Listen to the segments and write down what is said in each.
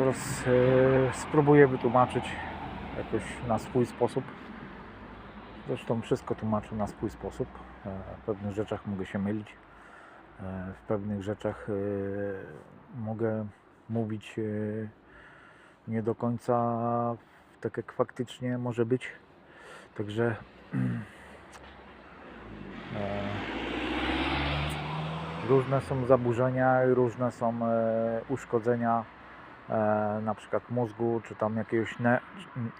Teraz e, spróbuję wytłumaczyć jakoś na swój sposób. Zresztą wszystko tłumaczę na swój sposób. E, W pewnych rzeczach mogę się mylić. E, W pewnych rzeczach mogę mówić nie do końca tak jak faktycznie może być. Także różne są zaburzenia różne są uszkodzenia na przykład mózgu czy tam jakiegoś ne,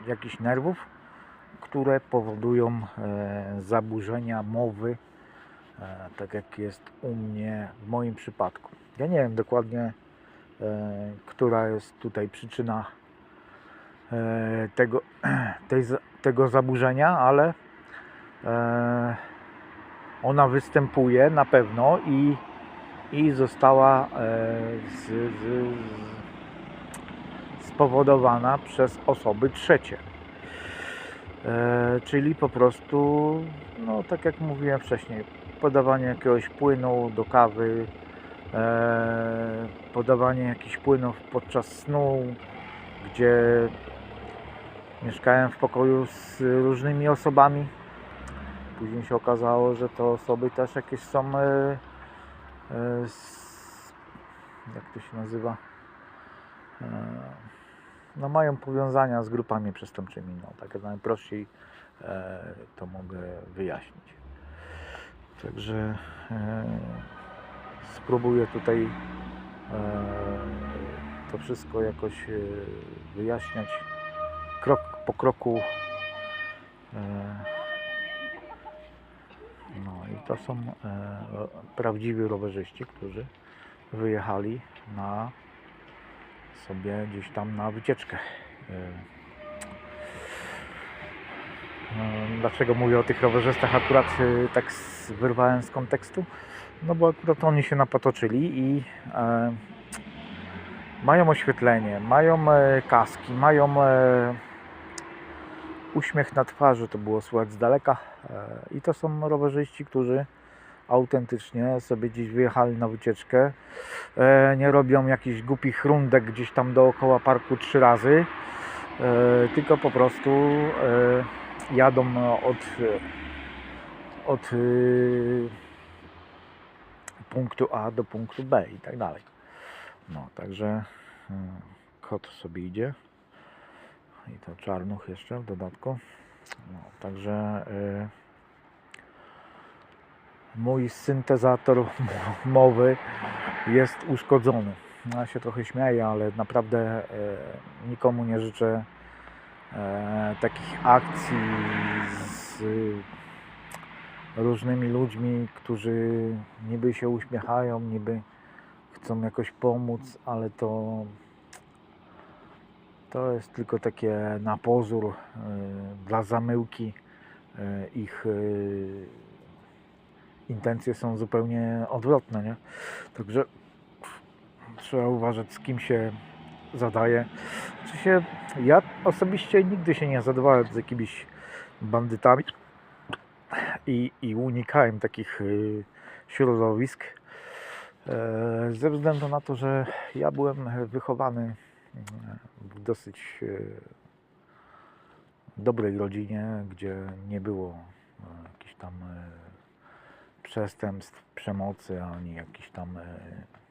jakichś nerwów, które powodują e, zaburzenia mowy, e, tak jak jest u mnie w moim przypadku. Ja nie wiem dokładnie, e, która jest tutaj przyczyna e, tego, tej, tego zaburzenia, ale e, ona występuje na pewno i, i została e, z, z, z, spowodowana przez osoby trzecie. E, czyli po prostu, no tak jak mówiłem wcześniej, podawanie jakiegoś płynu do kawy, e, podawanie jakichś płynów podczas snu, gdzie mieszkałem w pokoju z różnymi osobami. Później się okazało, że te osoby też jakieś są, e, e, jak to się nazywa, e, no mają powiązania z grupami przestępczymi. No, tak najprościej e, to mogę wyjaśnić. Także e, spróbuję tutaj e, to wszystko jakoś e, wyjaśniać krok po kroku. E, no i to są e, prawdziwi rowerzyści, którzy wyjechali na sobie gdzieś tam na wycieczkę. E, Dlaczego mówię o tych rowerzystach akurat e, tak wyrwałem z kontekstu? No bo akurat oni się napatoczyli i e, mają oświetlenie, mają e, kaski, mają e, uśmiech na twarzy, to było słychać z daleka. E, I to są rowerzyści, którzy autentycznie sobie gdzieś wyjechali na wycieczkę. E, nie robią jakichś głupich rundek gdzieś tam dookoła parku trzy razy, e, tylko po prostu e, jadą od, od punktu A do punktu B i tak dalej. No, także kot sobie idzie. I to czarnuch jeszcze w dodatku. No, także mój syntezator mowy jest uszkodzony. Ja się trochę śmieję, ale naprawdę y, nikomu nie życzę e, takich akcji z różnymi ludźmi, którzy niby się uśmiechają, niby chcą jakoś pomóc, ale to to jest tylko takie na pozór dla zamyłki. Ich intencje są zupełnie odwrotne, nie? Także trzeba uważać, z kim się zadaje. Czy się, ja osobiście nigdy się nie zadawałem z jakimiś bandytami i, i unikałem takich y, środowisk. E, Ze względu na to, że ja byłem wychowany w dosyć e, dobrej rodzinie, gdzie nie było e, jakichś tam e, przestępstw, przemocy, ani jakichś tam, e,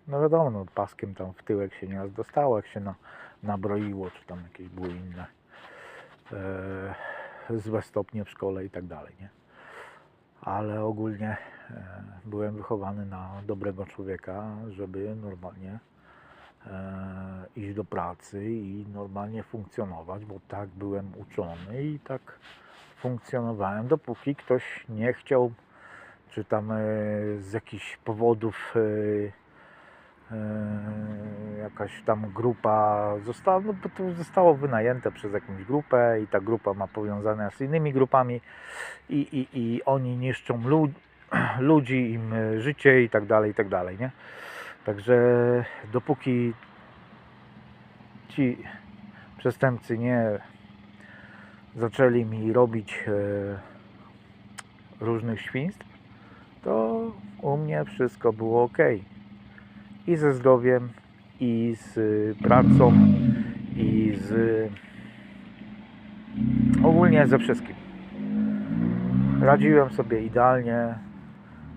no wiadomo, no, paskiem tam w tyłek się nieraz dostało, jak się na, nabroiło, czy tam jakieś były inne e, złe stopnie w szkole i tak dalej, nie? Ale ogólnie e, byłem wychowany na dobrego człowieka, żeby normalnie e, iść do pracy i normalnie funkcjonować, bo tak byłem uczony i tak funkcjonowałem, dopóki ktoś nie chciał, czy tam e, z jakichś powodów e, e, jakaś tam grupa została, no to zostało wynajęte przez jakąś grupę i ta grupa ma powiązane z innymi grupami i, i, i oni niszczą lud, ludzi, im życie i tak dalej, i tak dalej, nie? Także dopóki ci przestępcy nie zaczęli mi robić różnych świństw, to u mnie wszystko było ok. I ze zdrowiem, i z pracą i z ogólnie ze wszystkim. Radziłem sobie idealnie.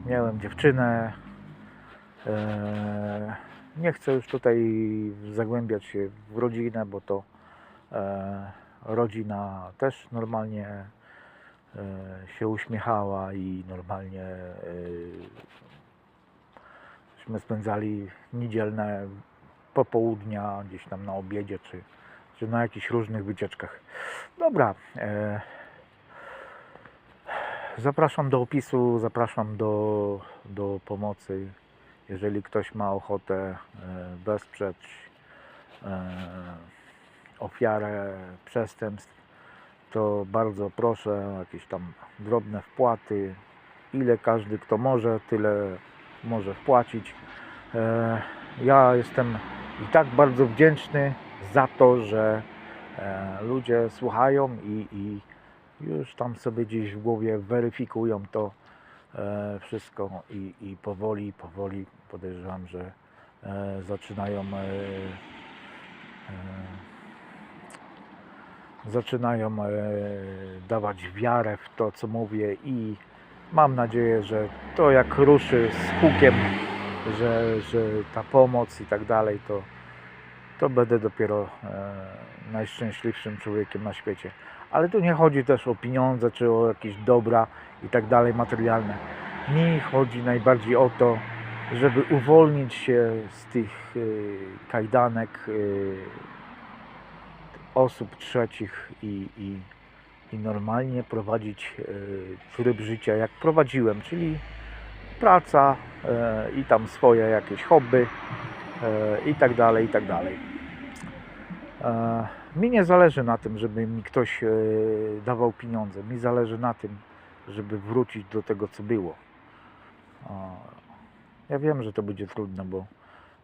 Miałem dziewczynę. Eee, nie chcę już tutaj zagłębiać się w rodzinę, bo to e, rodzina też normalnie e, się uśmiechała i normalnie e, żeśmy spędzali niedzielne popołudnia gdzieś tam na obiedzie czy, czy na jakichś różnych wycieczkach. Dobra. E, zapraszam do opisu, zapraszam do, do pomocy. Jeżeli ktoś ma ochotę e, wesprzeć e, ofiarę przestępstw, to bardzo proszę jakieś tam drobne wpłaty. Ile każdy kto może, tyle może wpłacić. E, Ja jestem i tak bardzo wdzięczny za to, że e, ludzie słuchają i, i już tam sobie gdzieś w głowie weryfikują to e, wszystko i, i powoli, powoli podejrzewam, że zaczynają zaczynają e, dawać wiarę w to, co mówię i mam nadzieję, że to jak ruszy z hukiem, że, że ta pomoc i tak dalej, to, to będę dopiero e, najszczęśliwszym człowiekiem na świecie. Ale tu nie chodzi też o pieniądze, czy o jakieś dobra i tak dalej materialne. Mi chodzi najbardziej o to, żeby uwolnić się z tych y, kajdanek osób trzecich i, i, i normalnie prowadzić y, tryb życia jak prowadziłem, czyli praca y, i tam swoje jakieś hobby y, i tak dalej, i tak dalej. E, Mi nie zależy na tym, żeby mi ktoś e, dawał pieniądze. Mi zależy na tym, żeby wrócić do tego, co było. Ja wiem, że to będzie trudne, bo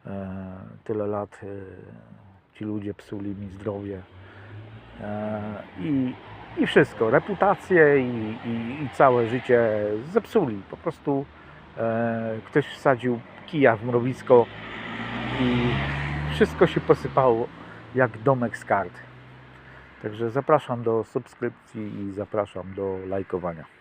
e, tyle lat e, ci ludzie psuli mi zdrowie e, i, i wszystko, reputację i, i, i całe życie zepsuli. Po prostu e, ktoś wsadził kija w mrowisko i wszystko się posypało jak domek z kart. Także zapraszam do subskrypcji i zapraszam do lajkowania.